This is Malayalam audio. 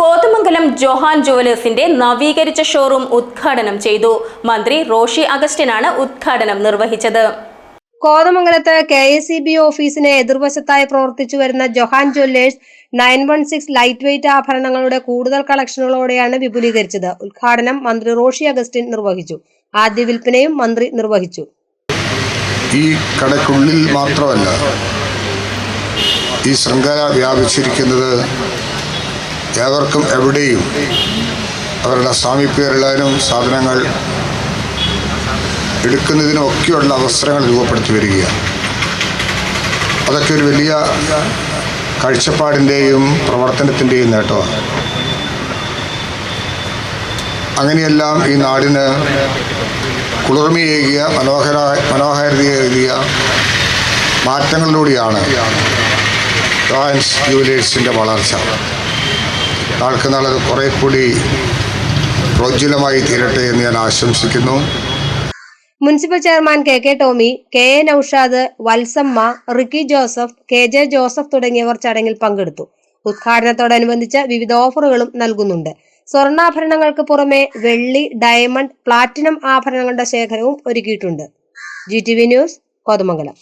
കോതമംഗലം ജോഹാൻ ജുവലേഴ്സിന്റെ നവീകരിച്ച ഷോറൂം ഉദ്ഘാടനം ചെയ്തു. മന്ത്രി റോഷി അഗസ്റ്റിനാണ് ഉദ്ഘാടനം നിർവഹിച്ചത്. കോതമംഗലത്ത് കെ എസ് സി ബി ഓഫീസിന് എതിർവശത്തായി പ്രവർത്തിച്ചു വരുന്ന Johan jewellers nine one six light weight ആഭരണങ്ങളുടെ കൂടുതൽ കളക്ഷനുകളോടെയാണ് വിപുലീകരിച്ചത്. ഉദ്ഘാടനം മന്ത്രി റോഷി അഗസ്റ്റിൻ നിർവഹിച്ചു. ആദ്യ വിൽപ്പനയും മന്ത്രി നിർവഹിച്ചു. ഈ കടക്കുള്ളിൽ മാത്രമല്ല ഈ ശൃംഖല വ്യാപിച്ചിരിക്കുന്നത് ഏവർക്കും എവിടെയും അവരുടെ സാമീപ്യരെല്ലാവരും സാധനങ്ങൾ എടുക്കുന്നതിനൊക്കെയുള്ള അവസരങ്ങൾ രൂപപ്പെടുത്തി വരികയാണ്. അതൊക്കെ ഒരു വലിയ കാഴ്ചപ്പാടിന്റെയും പ്രവർത്തനത്തിന്റെയും നേട്ടമാണ്. അങ്ങനെയെല്ലാം ഈ നാടിന് കുളിർമയേകിയ മനോഹര മനോഹാരിതയേകിയ മാറ്റങ്ങളിലൂടെയാണ് റോയൻസ് ജുവലേഴ്സിന്റെ വളർച്ച. നാൾക്ക് നാളെ കുറേ കൂടി പ്രോജ്വലമായി തീരട്ടെ എന്ന് ഞാൻ ആശംസിക്കുന്നു. Municipal chairman K K Tomy K A Noushad Valsamma Ricky Joseph K J Joseph തുടങ്ങിയവർ ചടങ്ങിൽ പങ്കെടുത്തു. ഉദ്ഘാടനത്തോടനുബന്ധിച്ച് വിവിധ ഓഫറുകളും നൽകുന്നുണ്ട്. സ്വർണാഭരണങ്ങൾക്ക് പുറമെ വെള്ളി ഡയമണ്ട് പ്ലാറ്റിനം ആഭരണങ്ങളുടെ ശേഖരവും ഒരുക്കിയിട്ടുണ്ട്. G T V news Kothamangalam.